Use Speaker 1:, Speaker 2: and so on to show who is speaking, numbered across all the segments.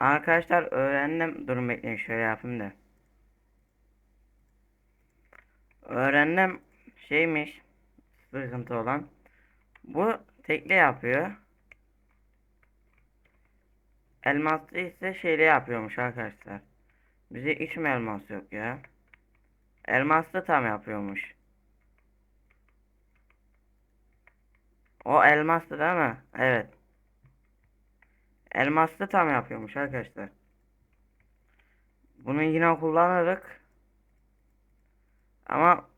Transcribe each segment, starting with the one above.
Speaker 1: Arkadaşlar öğrendim. Durun bekleyin şöyle yapayım da. Öğrendim şeymiş sıkıntı olan. Bu tekli yapıyor. Elmaslı ise şeyle yapıyormuş arkadaşlar. Bize hiç mi elmas yok ya? Elmaslı tam yapıyormuş. O elmaslı değil mi? Evet. Elmaslı tam yapıyormuş arkadaşlar. Bunu yine kullanırık. Ama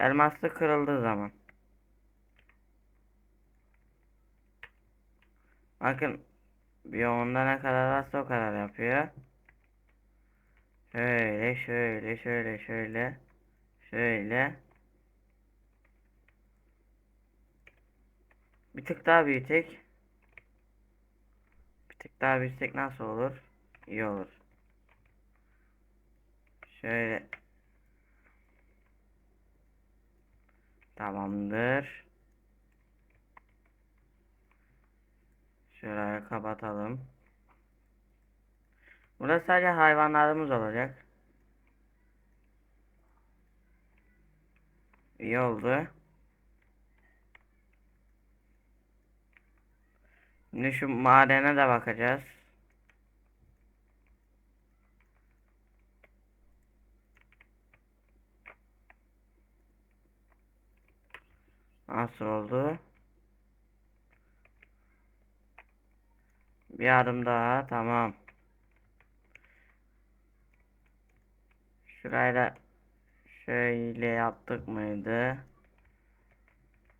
Speaker 1: elmaslı kırıldığı zaman. Bakın biyomunda ne kadar varsa o kadar yapıyor. Şöyle şöyle şöyle şöyle şöyle. Bir tık daha büyütek. Daha büyütsek nasıl olur? İyi olur. Şöyle. Tamamdır. Şöyle kapatalım. Burada sadece hayvanlarımız olacak. İyi oldu. Şimdi şu madene de bakacağız. Nasıl oldu? Bir adım daha tamam. Şurayla şöyle yaptık mıydı?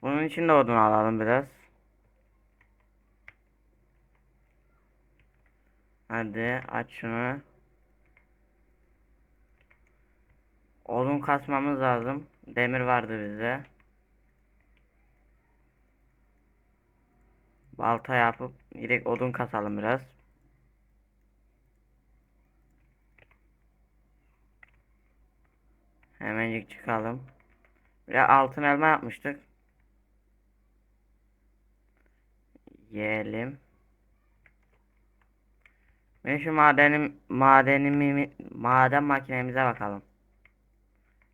Speaker 1: Bunun için de odun alalım biraz. Hadi aç şunu. Odun kasmamız lazım. Demir vardı bizde. Balta yapıp direkt odun kasalım biraz. Hemencik çıkalım. De altın elma yapmıştık. Yiyelim. Ve şu madenim madenimi maden makinemize bakalım.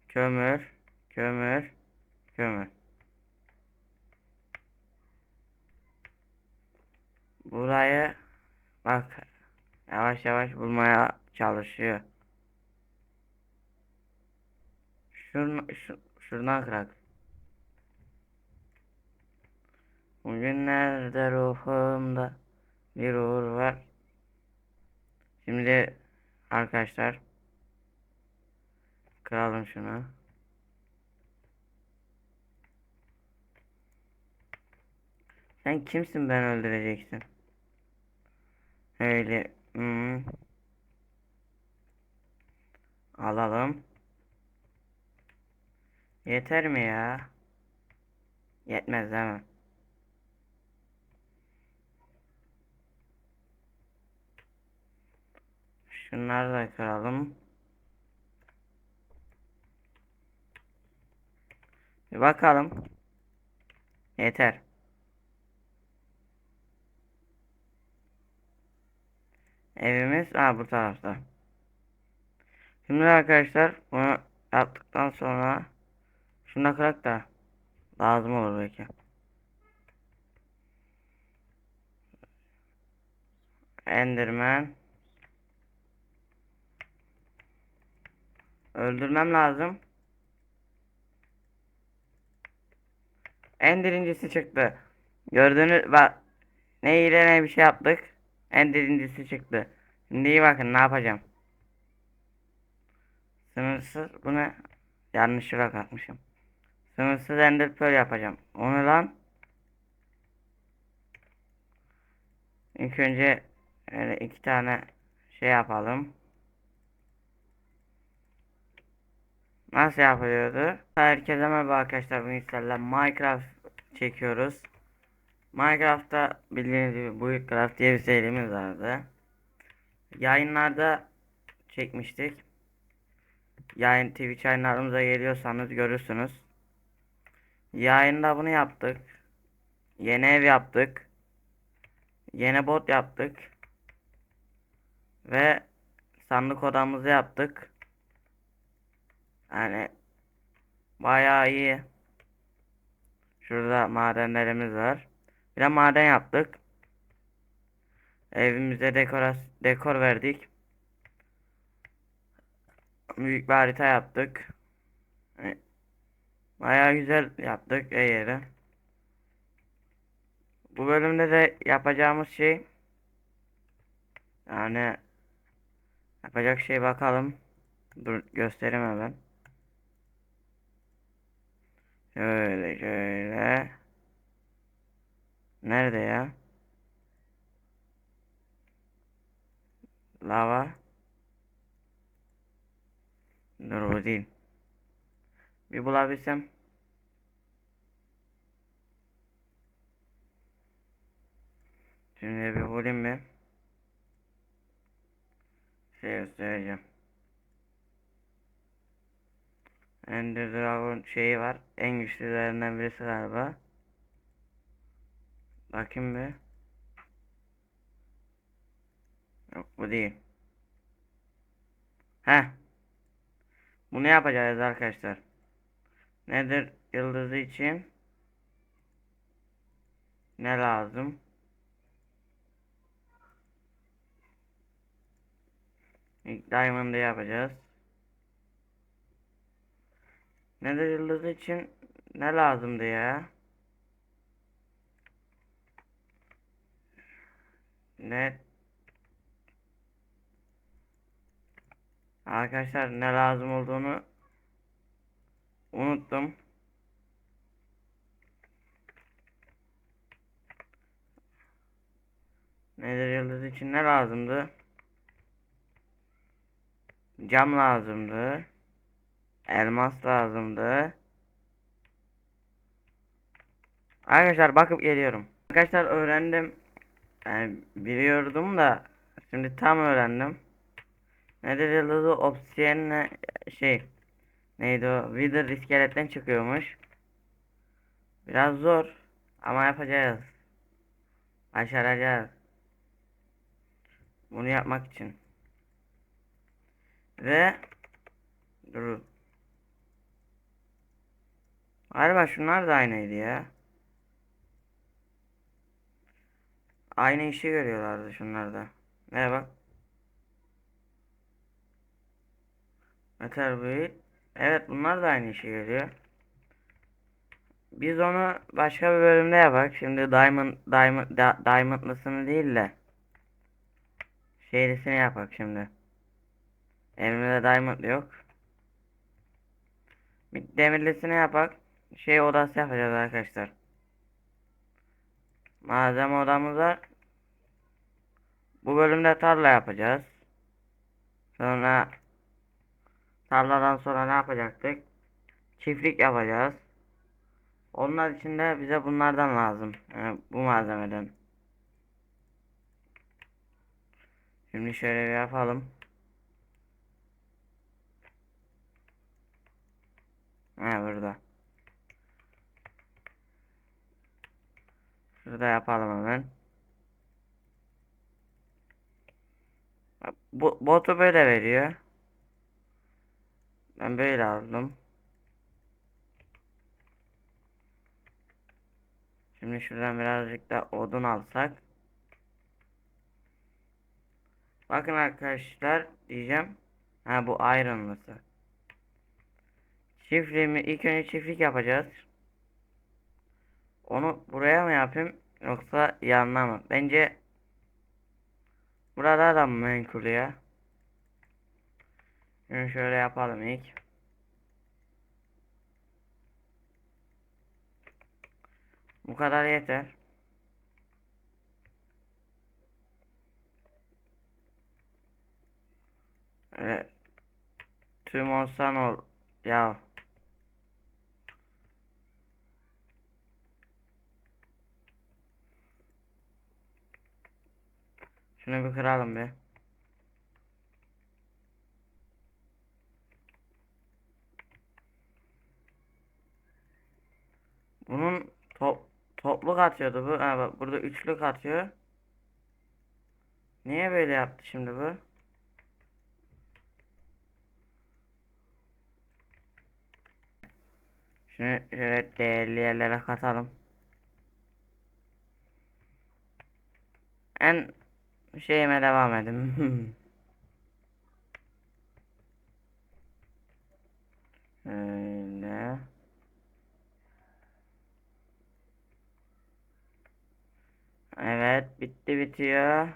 Speaker 1: Kömür, kömür, kömür. Burayı bak yavaş yavaş bulmaya çalışıyor. Şunu, şu, şuradan kırak. Bugünlerde ruhumda bir uğur var. Şimdi arkadaşlar kıralım şunu. Sen kimsin ben öldüreceksin? Öyle. Hmm. Alalım. Yeter mi ya? Yetmez değil mi? Şunları da kıralım. Bir bakalım. Yeter. Evimiz ha bu tarafta. Şimdi arkadaşlar bunu yaptıktan sonra şunu da kırak da lazım olur belki. Enderman Öldürmem lazım. En birincisi çıktı. Gördüğünüz bak ne ile ne bir şey yaptık. En birincisi çıktı. Şimdi iyi bakın ne yapacağım. Sınırsız bunu yanlışlıkla katmışım. Sınırsız ender pearl yapacağım. Onu lan İlk önce öyle iki tane şey yapalım. Nasıl yapılıyordu? Herkese merhaba arkadaşlar. Bugün sizlerle Minecraft çekiyoruz. Minecraft'ta bildiğiniz gibi Buildcraft diye bir serimiz vardı. Yayınlarda çekmiştik. Yayın Twitch yayınlarımıza geliyorsanız görürsünüz. Yayında bunu yaptık. Yeni ev yaptık. Yeni bot yaptık. Ve sandık odamızı yaptık. Yani bayağı iyi. Şurada madenlerimiz var. Bir de maden yaptık. Evimize dekor dekor verdik. Büyük bir harita yaptık. Bayağı güzel yaptık yeri. Bu bölümde de yapacağımız şey yani yapacak şey bakalım. Dur göstereyim hemen. Şöyle şöyle. Nerede ya? Lava. Dur bu değil. Bir bulabilsem. Şimdi bir bulayım bir. Şey göstereceğim. Ender Dragon şeyi var. En güçlülerinden birisi galiba. Bakayım bir. Yok bu değil. Heh. Bunu yapacağız arkadaşlar. Nedir yıldızı için? Ne lazım? Diamond'ı yapacağız. Nedir yıldızı için ne lazımdı ya? Ne? Arkadaşlar ne lazım olduğunu unuttum. Nedir yıldız için ne lazımdı? Cam lazımdı. Elmas lazımdı. Arkadaşlar bakıp geliyorum. Arkadaşlar öğrendim. Yani biliyordum da şimdi tam öğrendim. Nedir yıldızı obsidiyenle şey neydi o Wither iskeletten çıkıyormuş. Biraz zor ama yapacağız. Başaracağız. Bunu yapmak için. Ve dur. Galiba şunlar da aynıydı ya. Aynı işi görüyorlardı şunlar da. Merhaba. Metal Build. Evet bunlar da aynı işi görüyor. Biz onu başka bir bölümde yapak. Şimdi Diamond Diamond da, Diamond'lısını değil de şeylisini yapak şimdi. Elimde Diamond yok. Bir demirlisini yapak. Şey odası yapacağız arkadaşlar. Malzeme odamız var. Bu bölümde tarla yapacağız. Sonra tarladan sonra ne yapacaktık? Çiftlik yapacağız. Onlar için de bize bunlardan lazım. Yani bu malzemeden. Şimdi şöyle bir yapalım. Ha burada. Şurada yapalım hemen. Bu botu böyle veriyor. Ben böyle aldım. Şimdi şuradan birazcık da odun alsak. Bakın arkadaşlar diyeceğim. Ha bu iron'lısı. Çiftliğimi ilk önce çiftlik yapacağız. Onu buraya mı yapayım yoksa yanına mı? Bence burada da menkul ya. Şimdi şöyle yapalım ilk. Bu kadar yeter. Evet. Tüm olsan ol. Ya. Şunu bir kıralım be. Bunun top, topluk atıyordu bu. Ha bak burada üçlük atıyor. Niye böyle yaptı şimdi bu? Şunu şöyle değerli yerlere katalım. En şeyime devam edin. Öyle. Evet, bitti bitiyor.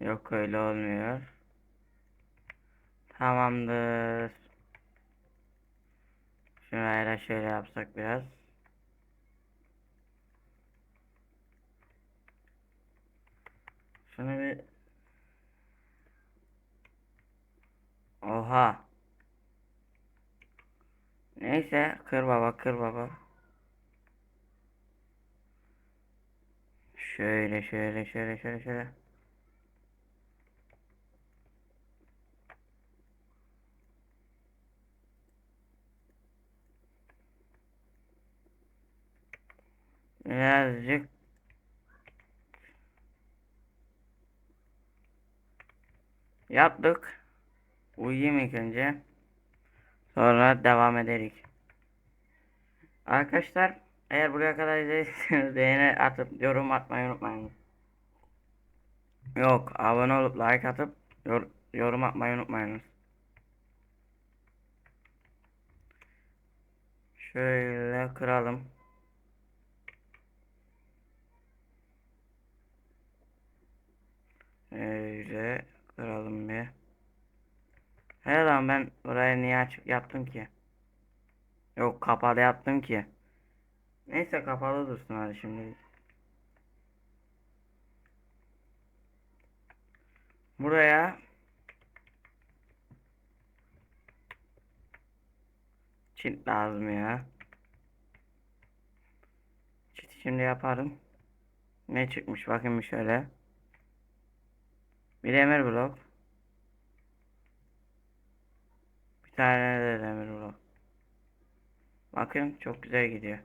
Speaker 1: Yok öyle olmuyor. Tamamdır. Şuraya da şöyle yapsak biraz. Şunu bir Oha. Neyse kır baba kır baba. Şöyle şöyle şöyle şöyle şöyle. Birazcık yaptık. Uyuyayım ilk önce. Sonra devam ederiz. Arkadaşlar eğer buraya kadar izlediyseniz beğeni atıp yorum atmayı unutmayın. Yok abone olup like atıp yor- yorum atmayı unutmayınız. Şöyle kıralım. Öyle kıralım bir. He lan ben burayı niye açık yaptım ki? Yok kapalı yaptım ki. Neyse kapalı dursun hadi şimdi. Buraya çit lazım ya. Çiti şimdi yaparım. Ne çıkmış bakayım şöyle. Bir demir blok. Bir tane de demir blok. Bakın çok güzel gidiyor.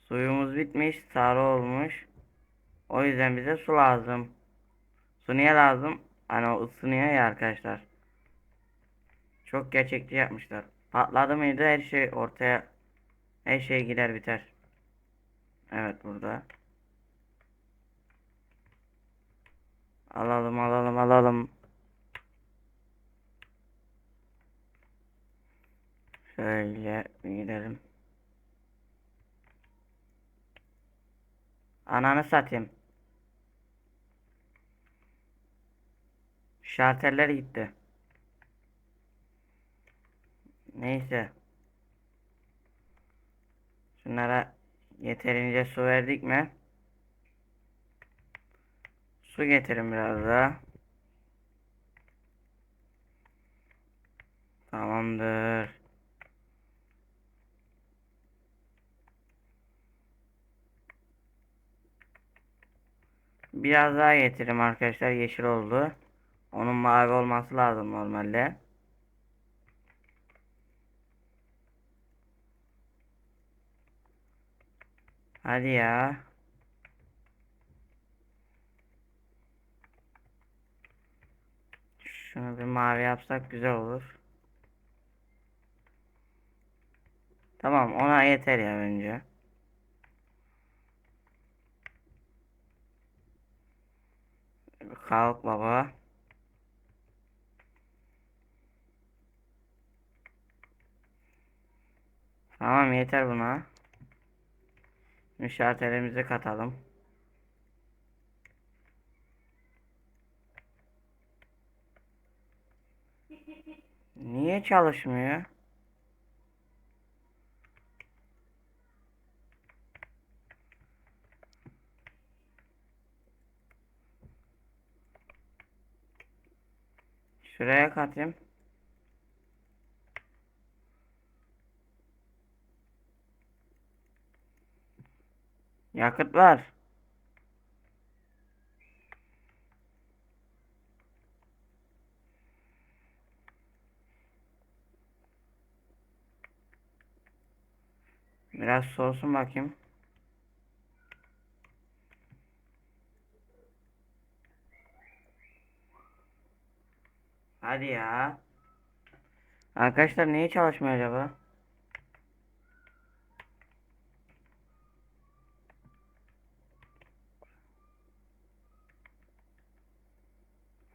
Speaker 1: Suyumuz bitmiş, sarı olmuş. O yüzden bize su lazım. Su niye lazım? Hani o ısınıyor ya arkadaşlar. Çok gerçekçi yapmışlar. Patladı mıydı her şey ortaya her şey gider biter. Evet burada. Alalım alalım alalım. Şöyle gidelim. Ananı satayım. Şarteller gitti. Neyse. Şunlara yeterince su verdik mi? Su getirin biraz daha. Tamamdır. Biraz daha getirim arkadaşlar. Yeşil oldu. Onun mavi olması lazım normalde. Hadi ya. Şunu bir mavi yapsak güzel olur. Tamam ona yeter ya bence. Kalk baba. Tamam yeter buna. Müşateremizi katalım. Niye çalışmıyor? Şuraya katayım. Yakıt var. Biraz soğusun bakayım. Hadi ya. Arkadaşlar niye çalışmıyor acaba?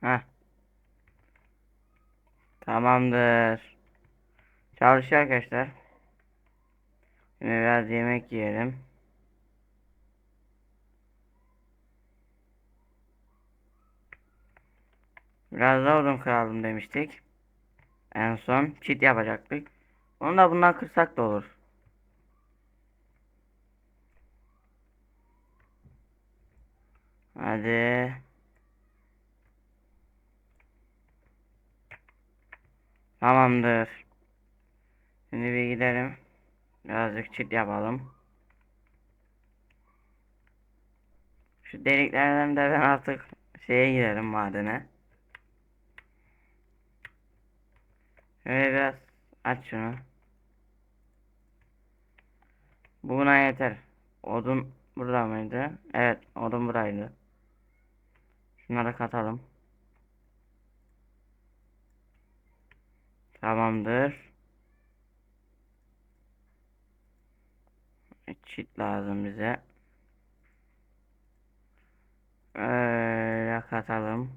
Speaker 1: Heh. Tamamdır. Çalışıyor arkadaşlar. Şimdi biraz yemek yiyelim. Biraz da odun kıralım demiştik. En son çit yapacaktık. Onu da bundan kırsak da olur. Hadi. Tamamdır. Şimdi bir gidelim. Birazcık çit yapalım. Şu deliklerden de ben artık şeye gidelim madene. Şöyle biraz aç şunu. Buna yeter. Odun burada mıydı? Evet, odun buraydı. Şunları katalım. Tamamdır. Çit lazım bize. Öyle katalım.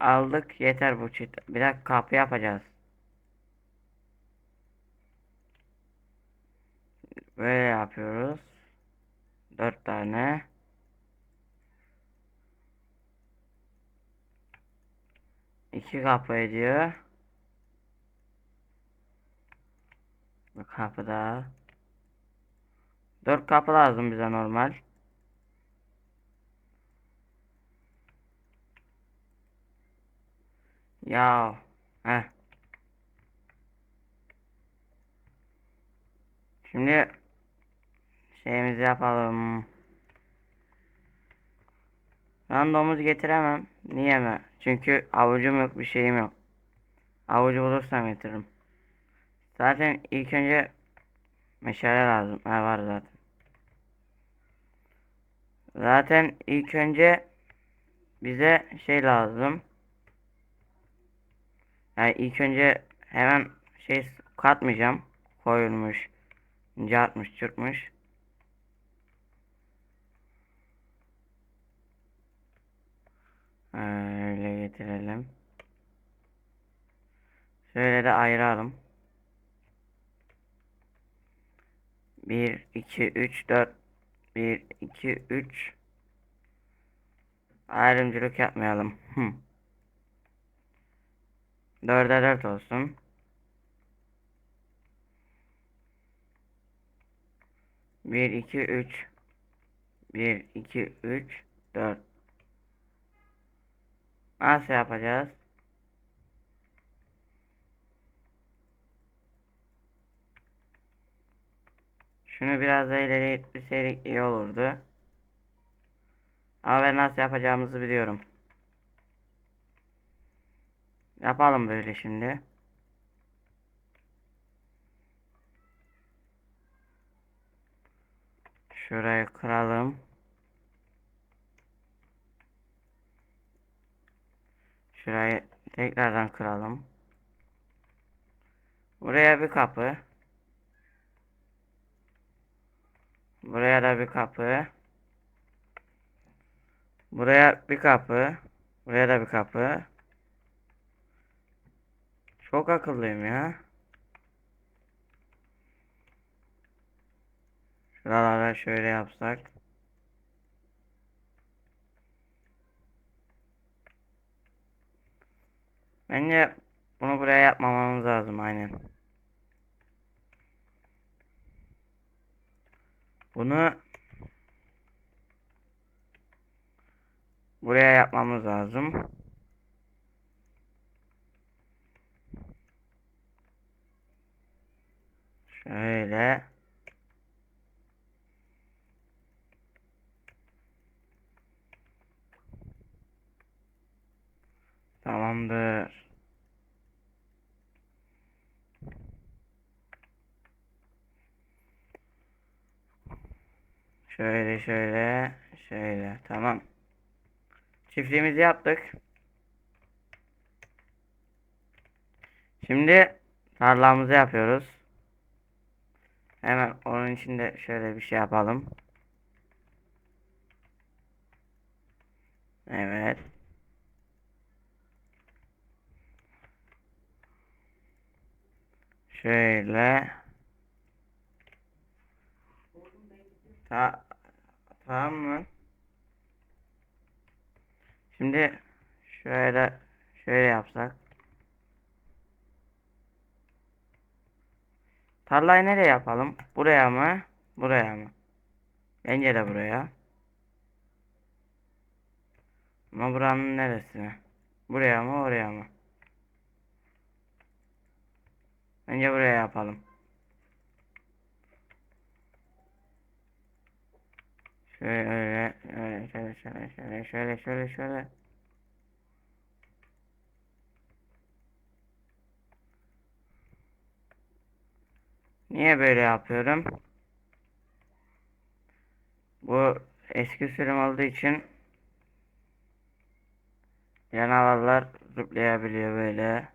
Speaker 1: Aldık yeter bu çit. Bir dakika kapı yapacağız. Böyle yapıyoruz. Dört tane. İki kapı ediyor. Bir kapı daha. Dört kapı lazım bize normal. Ya. Heh. Şimdi şeyimizi yapalım. Ben domuz getiremem. Niye mi? Çünkü avucum yok bir şeyim yok. Avucu bulursam getiririm. Zaten ilk önce meşale lazım. Ha var zaten. Zaten ilk önce bize şey lazım. Yani ilk önce hemen şey katmayacağım. Koyulmuş. Cartmış çırpmış. Öyle getirelim. Şöyle de ayıralım. 1, 2, 3, 4. 1, 2, 3. Ayrımcılık yapmayalım. Hı. 4'e 4 olsun. Bir, iki, üç. Bir, iki, üç, dört. Nasıl yapacağız? Şunu biraz da ileri itmeseydik iyi olurdu. Ama ben nasıl yapacağımızı biliyorum. Yapalım böyle şimdi. Şurayı kıralım. Şurayı tekrardan kıralım. Buraya bir kapı. Buraya da bir kapı. Buraya bir kapı. Buraya da bir kapı. Çok akıllıyım ya. Şuralara şöyle yapsak. Bence bunu buraya yapmamamız lazım aynen. Bunu buraya yapmamız lazım. Şöyle. Tamamdır. Şöyle şöyle şöyle tamam. Çiftliğimizi yaptık. Şimdi tarlamızı yapıyoruz. Hemen onun için de şöyle bir şey yapalım. Evet. Şöyle. Ta tamam mı? Şimdi şöyle şöyle yapsak. Tarlayı nereye yapalım? Buraya mı? Buraya mı? Bence de buraya. Ama buranın neresine? Buraya mı oraya mı? Bence buraya yapalım. Şöyle, şöyle, şöyle, şöyle, şöyle, şöyle, şöyle, şöyle. Niye böyle yapıyorum? Bu eski sürüm olduğu için canavarlar zıplayabiliyor böyle.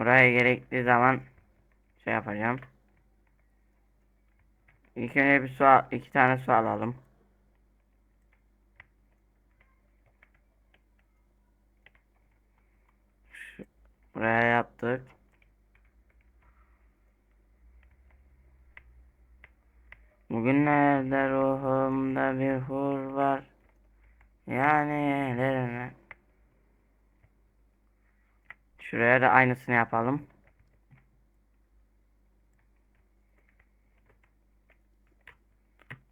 Speaker 1: Buraya gerektiği zaman şey yapacağım. İlk önce bir su iki tane su alalım. Buraya yaptık. Bugünlerde ruhumda bir hur var. Yani ellerime. Şuraya da aynısını yapalım.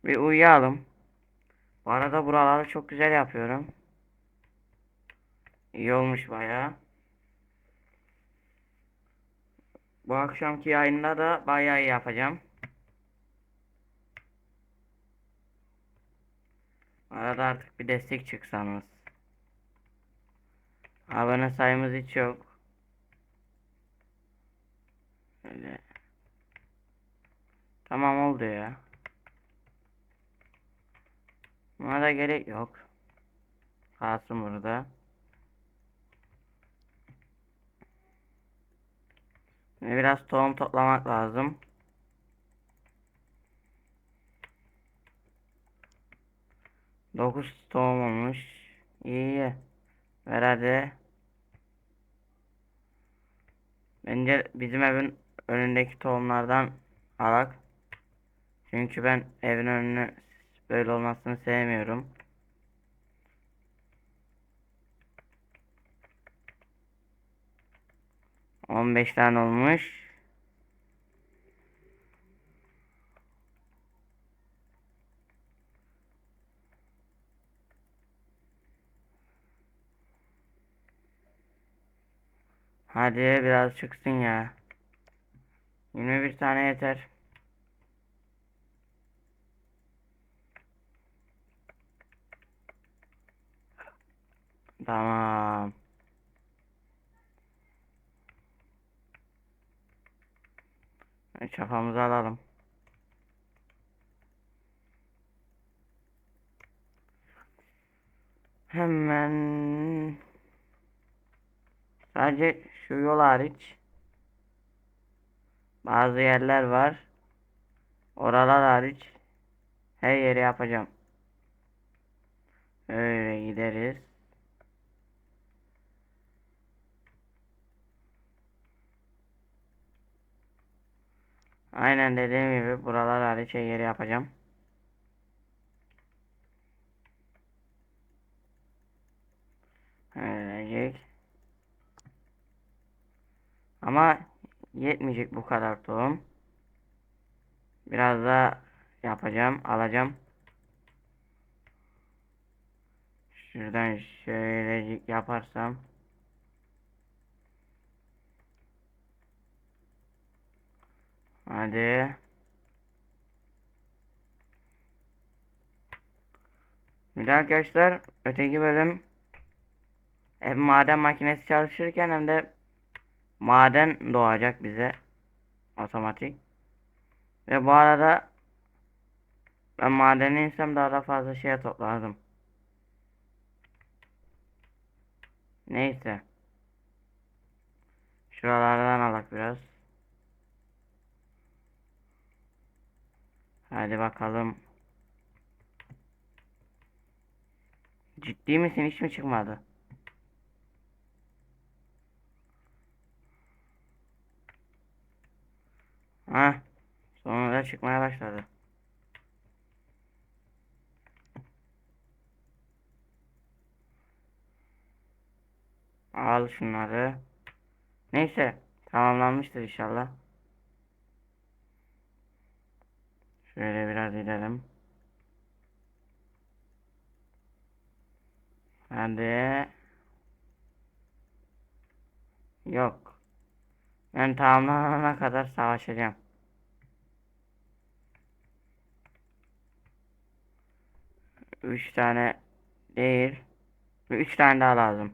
Speaker 1: Bir uyuyalım. Bu arada buraları çok güzel yapıyorum. İyi olmuş bayağı. Bu akşamki yayında da bayağı iyi yapacağım. Arada artık bir destek çıksanız. Abone sayımız hiç yok. Öyle. Tamam oldu ya. Buna da gerek yok. Kalsın burada. Biraz tohum toplamak lazım. Dokuz tohum olmuş. İyi iyi. Ver hadi. Bence bizim evin önündeki tohumlardan alak. Çünkü ben evin önünü böyle olmasını sevmiyorum. On beş tane olmuş. Hadi biraz çıksın ya. 21 tane yeter. Tamam. Çapamızı alalım. Hemen sadece şu yol hariç bazı yerler var. Oralar hariç her yeri yapacağım. Öyle gideriz. Aynen dediğim gibi buralar hariç her yeri yapacağım. Ölecek. Ama yetmeyecek bu kadar tohum. Biraz daha yapacağım, alacağım. Şuradan şöylecik yaparsam. Hadi. Bir arkadaşlar öteki bölüm hem maden makinesi çalışırken hem de maden doğacak bize otomatik. Ve bu arada ben madene insem daha da fazla şey toplardım. Neyse. Şuralardan alak biraz. Hadi bakalım. Ciddi misin? Hiç mi çıkmadı? Ha, sonunda çıkmaya başladı. Al şunları. Neyse, tamamlanmıştır inşallah. Şöyle biraz gidelim. Hadi. Yok. Ben tamamlanana kadar savaşacağım. Üç tane değil. Üç tane daha lazım.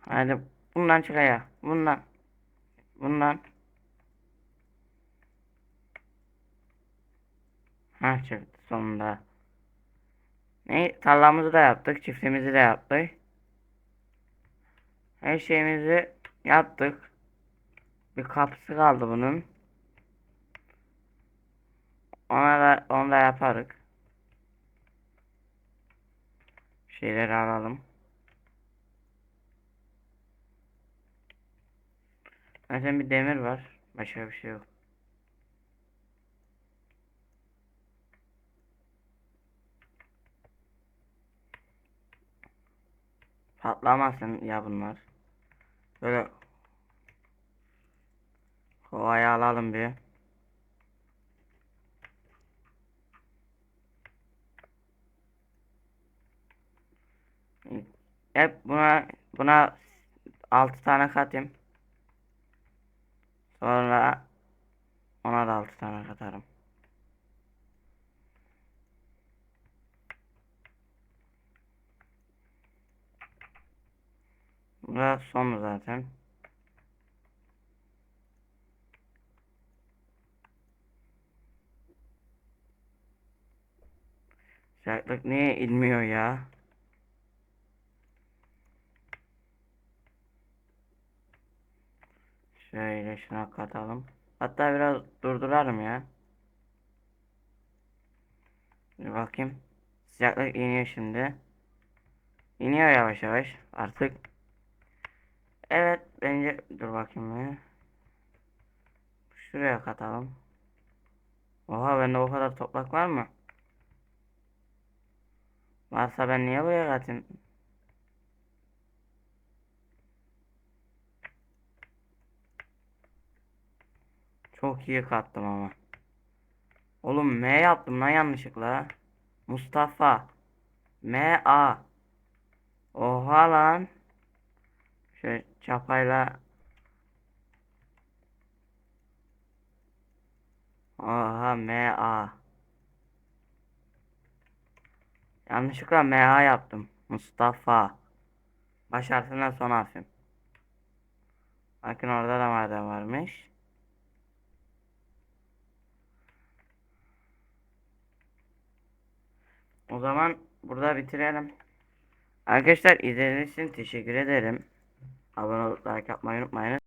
Speaker 1: Hadi bundan çıkaya. Bundan. Bundan. Ha çıktı sonunda. Ne? Tarlamızı da yaptık. Çiftimizi de yaptık. Her şeyimizi yaptık. Bir kapısı kaldı bunun. Ona da, onu da yaparız. Şeyleri alalım. Zaten bir demir var. Başka bir şey yok. Patlamasın ya bunlar. Böyle kovayı alalım bir. Hep buna buna 6 tane katayım. Sonra ona da 6 tane katarım. Bu da son zaten. Sıcaklık niye inmiyor ya? Şöyle şuna katalım. Hatta biraz durdurarım ya. Bir bakayım. Sıcaklık iniyor şimdi. İniyor yavaş yavaş artık. Evet bence dur bakayım ya. Şuraya katalım. Oha bende o kadar toprak var mı? Varsa ben niye buraya katayım? Çok iyi kattım ama. Oğlum M yaptım lan yanlışlıkla. Mustafa. M A. Oha lan. Şöyle çapayla. Oha M A. Yanlışlıkla M A yaptım. Mustafa. Baş harfinden son. Bakın orada da maden varmış. O zaman burada bitirelim. Arkadaşlar izlediğiniz için teşekkür ederim. Abone olup like yapmayı unutmayın.